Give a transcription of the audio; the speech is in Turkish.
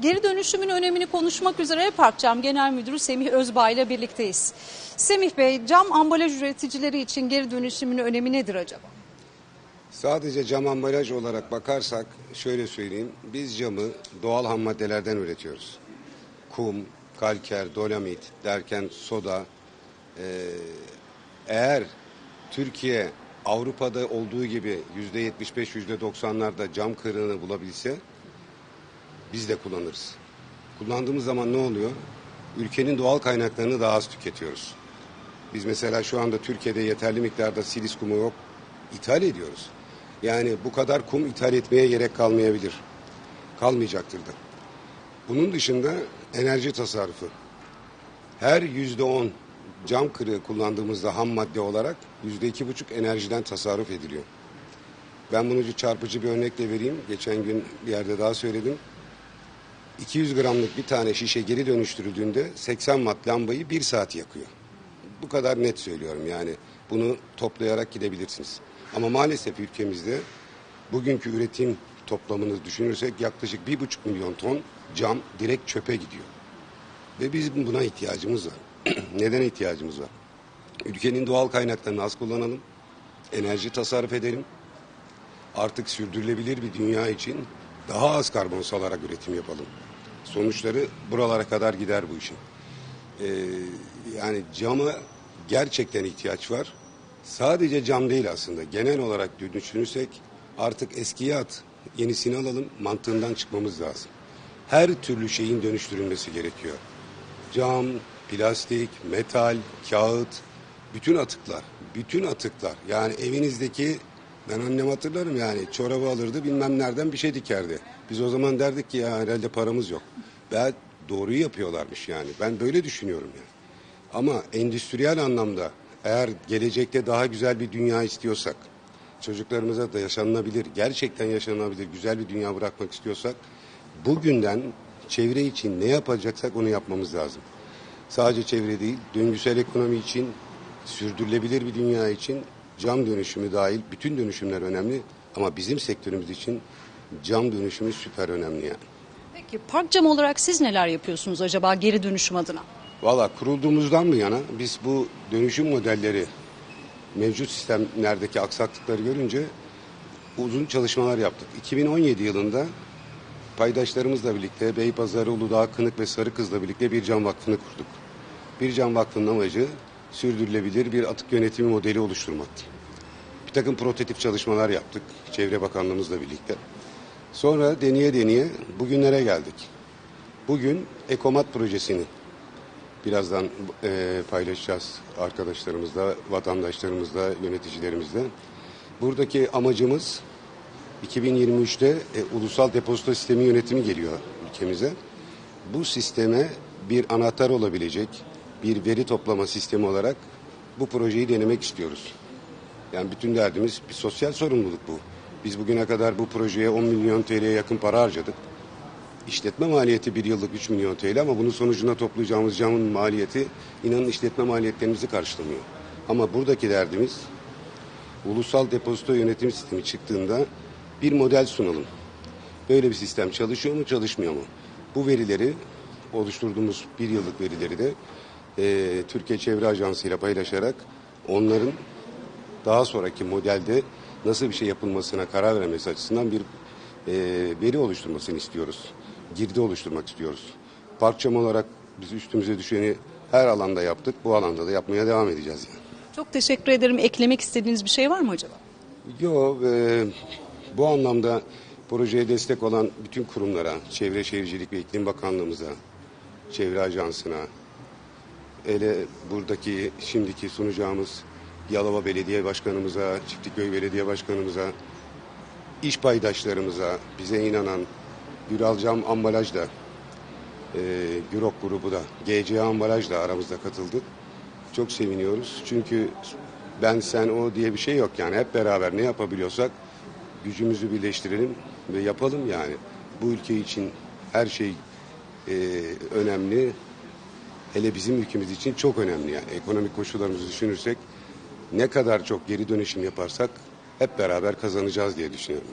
Geri dönüşümün önemini konuşmak üzere Parkcam Genel Müdürü Semih Özbağ ile birlikteyiz. Semih Bey, cam ambalaj üreticileri için geri dönüşümün önemi nedir acaba? Sadece cam ambalaj olarak bakarsak şöyle söyleyeyim. Biz camı doğal ham maddelerden üretiyoruz. Kum, kalker, dolomit derken soda. Ee, eğer Türkiye Avrupa'da olduğu gibi yüzde 75 yüzde 90'larda cam kırığını bulabilse biz de kullanırız. Kullandığımız zaman ne oluyor? Ülkenin doğal kaynaklarını daha az tüketiyoruz. Biz mesela şu anda Türkiye'de yeterli miktarda silis kumu yok. İthal ediyoruz. Yani bu kadar kum ithal etmeye gerek kalmayabilir. Kalmayacaktır da. Bunun dışında enerji tasarrufu. Her yüzde on cam kırığı kullandığımızda ham madde olarak yüzde iki buçuk enerjiden tasarruf ediliyor. Ben bunu çarpıcı bir örnekle vereyim. Geçen gün bir yerde daha söyledim. 200 gramlık bir tane şişe geri dönüştürüldüğünde 80 watt lambayı bir saat yakıyor. Bu kadar net söylüyorum yani. Bunu toplayarak gidebilirsiniz. Ama maalesef ülkemizde bugünkü üretim toplamını düşünürsek yaklaşık bir buçuk milyon ton cam direkt çöpe gidiyor. Ve bizim buna ihtiyacımız var. Neden ihtiyacımız var? Ülkenin doğal kaynaklarını az kullanalım. Enerji tasarruf edelim. Artık sürdürülebilir bir dünya için daha az karbon salarak üretim yapalım. Sonuçları buralara kadar gider bu işin. Ee, yani cama gerçekten ihtiyaç var. Sadece cam değil aslında. Genel olarak düşünürsek artık eskiyi at, yenisini alalım mantığından çıkmamız lazım. Her türlü şeyin dönüştürülmesi gerekiyor. Cam, plastik, metal, kağıt, bütün atıklar, bütün atıklar. Yani evinizdeki ben annem hatırlarım yani çorabı alırdı bilmem nereden bir şey dikerdi. Biz o zaman derdik ki ya herhalde paramız yok. Ben doğruyu yapıyorlarmış yani. Ben böyle düşünüyorum yani. Ama endüstriyel anlamda eğer gelecekte daha güzel bir dünya istiyorsak, çocuklarımıza da yaşanılabilir, gerçekten yaşanılabilir güzel bir dünya bırakmak istiyorsak, bugünden çevre için ne yapacaksak onu yapmamız lazım. Sadece çevre değil, döngüsel ekonomi için, sürdürülebilir bir dünya için cam dönüşümü dahil bütün dönüşümler önemli. Ama bizim sektörümüz için cam dönüşümü süper önemli yani. Peki Parkcam olarak siz neler yapıyorsunuz acaba geri dönüşüm adına? Valla kurulduğumuzdan bu yana biz bu dönüşüm modelleri mevcut sistemlerdeki aksaklıkları görünce uzun çalışmalar yaptık. 2017 yılında paydaşlarımızla birlikte Beypazarı, Uludağ, Kınık ve Sarıkız'la birlikte bir cam vakfını kurduk. Bir cam vakfının amacı sürdürülebilir bir atık yönetimi modeli oluşturmaktı. Bir takım prototip çalışmalar yaptık Çevre Bakanlığımızla birlikte. Sonra deneye deneye bugünlere geldik. Bugün Ekomat projesini birazdan e, paylaşacağız arkadaşlarımızla, vatandaşlarımızla, yöneticilerimizle. Buradaki amacımız 2023'te e, ulusal depozito sistemi yönetimi geliyor ülkemize. Bu sisteme bir anahtar olabilecek bir veri toplama sistemi olarak bu projeyi denemek istiyoruz. Yani bütün derdimiz bir sosyal sorumluluk bu. Biz bugüne kadar bu projeye 10 milyon TL'ye yakın para harcadık. İşletme maliyeti bir yıllık 3 milyon TL ama bunun sonucunda toplayacağımız camın maliyeti inanın işletme maliyetlerimizi karşılamıyor. Ama buradaki derdimiz ulusal depozito yönetim sistemi çıktığında bir model sunalım. Böyle bir sistem çalışıyor mu çalışmıyor mu? Bu verileri oluşturduğumuz bir yıllık verileri de e, Türkiye Çevre Ajansı ile paylaşarak onların daha sonraki modelde nasıl bir şey yapılmasına karar vermesi açısından bir e, veri oluşturmasını istiyoruz. Girdi oluşturmak istiyoruz. Parkçam olarak biz üstümüze düşeni her alanda yaptık. Bu alanda da yapmaya devam edeceğiz yani. Çok teşekkür ederim. Eklemek istediğiniz bir şey var mı acaba? Yo, e, bu anlamda projeye destek olan bütün kurumlara, Çevre Şehircilik ve İklim Bakanlığımıza, Çevre Ajansı'na, ele buradaki şimdiki sunacağımız Yalova Belediye Başkanımıza, Çiftlikköy Belediye Başkanımıza, iş paydaşlarımıza, bize inanan Güralcam Ambalaj da, e, Gürok grubu da, GCA Ambalaj da aramızda katıldı. Çok seviniyoruz. Çünkü ben sen o diye bir şey yok yani. Hep beraber ne yapabiliyorsak gücümüzü birleştirelim ve yapalım yani. Bu ülke için her şey e, önemli. Hele bizim ülkemiz için çok önemli yani. Ekonomik koşullarımızı düşünürsek ne kadar çok geri dönüşüm yaparsak hep beraber kazanacağız diye düşünüyorum.